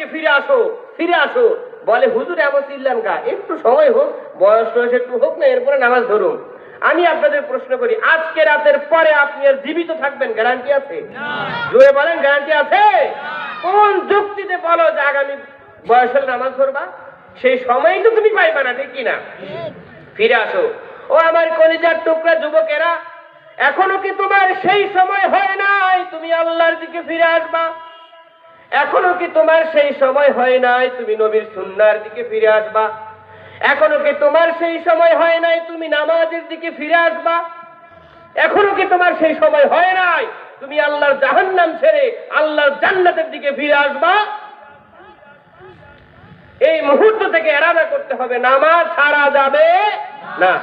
দিকে ফিরে আসো ফিরে আসো। বলে হুজুর এমন চিল্লান গা একটু সময় হোক বয়স টয়স একটু হোক না এরপরে নামাজ ধরুন। আমি আপনাদের প্রশ্ন করি আজকে রাতের পরে আপনি আর জীবিত থাকবেন গ্যারান্টি আছে? জোরে বলেন গ্যারান্টি আছে? কোন যুক্তিতে বলো যে আগামী বয়স হলে নামাজ ধরবা? সেই সময়ই তো তুমি পাইবা না ঠিক কিনা? ফিরে আসো। ও আমার কলিজার টুকরা যুবকেরা এখনও কি তোমার সেই সময় হয় নাই? তুমি আল্লাহর দিকে ফিরে আসবা? এখনও কি তোমার সেই সময় হয় নাই তুমি নবীর সুন্নার দিকে ফিরে আসবা? এখনও কি তোমার সেই সময় হয় নাই তুমি নামাজের দিকে ফিরে আসবা? এখনও কি তোমার সেই সময় হয় নাই তুমি আল্লাহর জাহান্নাম ছেড়ে আল্লাহর জান্নাতের দিকে ফিরে আসবা? এই মুহূর্ত থেকে এরাদা করতে হবে নামাজ ছাড়া যাবে না।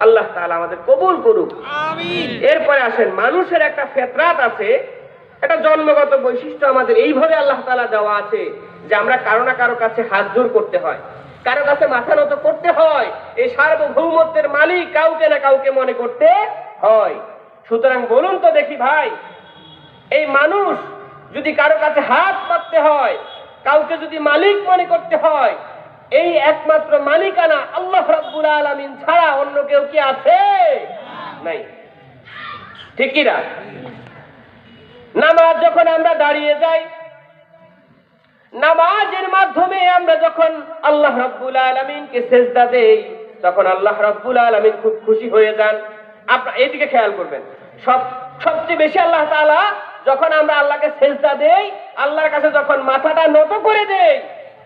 আল্লাহ তাআলা আমাদের কবুল করুক। এরপরে আসেন মানুষের একটা ফেতরাত আছে একটা জন্মগত বৈশিষ্ট্য আমাদের। এইভাবে আল্লাহ তাআলা দেওয়া আছে যে আমরা কারও না কারও কাছে হাত জোর করতে হয়। কারও কাছে মাথা নত করতে হয়, এই সার্বভৌমত্বের মালিক কাউকে না কাউকে মনে করতে হয়। সুতরাং বলুন তো দেখি ভাই, এই মানুষ যদি কারও কাছে হাত পাততে হয়, কাউকে যদি মালিক মনে করতে হয়, এই একমাত্র মালিকানা আল্লাহ রাব্বুল আলামিন ছাড়া অন্য কেউ কি আছে? নাই। ঠিকই না? নামাজ যখন আমরা দাঁড়িয়ে যাই, নামাজের মাধ্যমে আমরা যখন আল্লাহ রাব্বুল আলামিনকে সেজদা দেই, তখন আল্লাহ রাব্বুল আলামিন খুব খুশি হয়ে যান। আপনার এদিকে খেয়াল করবেন, সব, সবচেয়ে বেশি আল্লাহ তাআলা যখন আমরা আল্লাহকে সেজদা দেই, আল্লাহর কাছে যখন মাথাটা নত করে দেই,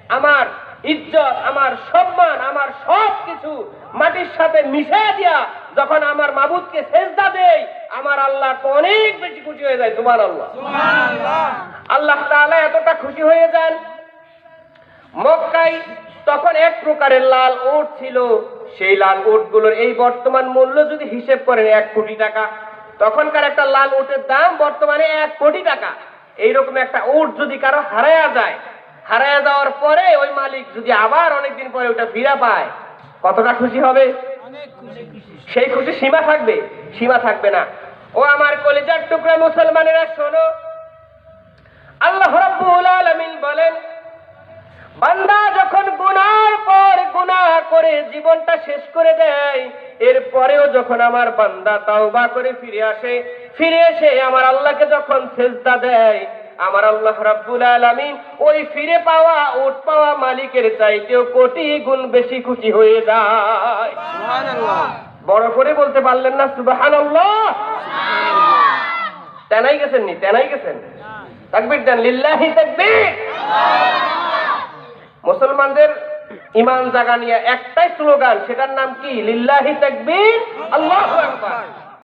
আমার ইজ্জত, আমার সম্মান, আমার সব কিছু মাটির সাথে মিশে দিয়া যখন আমার মাবুদকে সেজদা দেই আমার আল্লাহ তো অনেক বেশি খুশি হয়ে যায় সুবহানাল্লাহ। আল্লাহ তাআলা এতটা খুশি হয়ে যান। মক্কায় তখন এক প্রকারের লাল ওট ছিল। সেই লাল ওটগুলোর এই বর্তমান মূল্য যদি হিসেব করেন এক কোটি টাকা তখনকার একটা লাল ওটের দাম বর্তমানে এক কোটি টাকা। এইরকম একটা ওট যদি কারও হারায়া যায় হারায়া যাওয়ার পরে ওই মালিক যদি আবার অনেকদিন পরে ওটা ফিরা পায় কতটা খুশি হবে? সেই খুশি সীমা থাকবে সীমা থাকবে না। ও আমার কলেজার টুকরা মুসলমানেরা, শোনো। আল্লাহ রাব্বুল আলামিন বলেন, বান্দা যখন গুনার পর গুনাহ করে জীবনটা শেষ করে দেয়, এরপরেও যখন আমার বান্দা তাওবা করে ফিরে আসে, ফিরে এসে আমার আল্লাহকে যখন সেজদা দেয় আমার আল্লাহ রাব্বুল আলামিন ওই ফিরে পাওয়া উঠ পাওয়া মালিকের চাইতেও কোটি গুণ বেশি খুশি হয়ে যায়। বড় করে বলতে পারলেন না সুবহানাল্লাহ। তেনাই গেছেন নি তেনাই গেছেন। তাকবীর দেন লিল্লাহি তাকবীর। মুসলমানদের ইমান জাগা নিয়ে একটাই স্লোগান সেটার নাম কি? লিল্লাহি তাকবীর। আল্লাহু আকবার।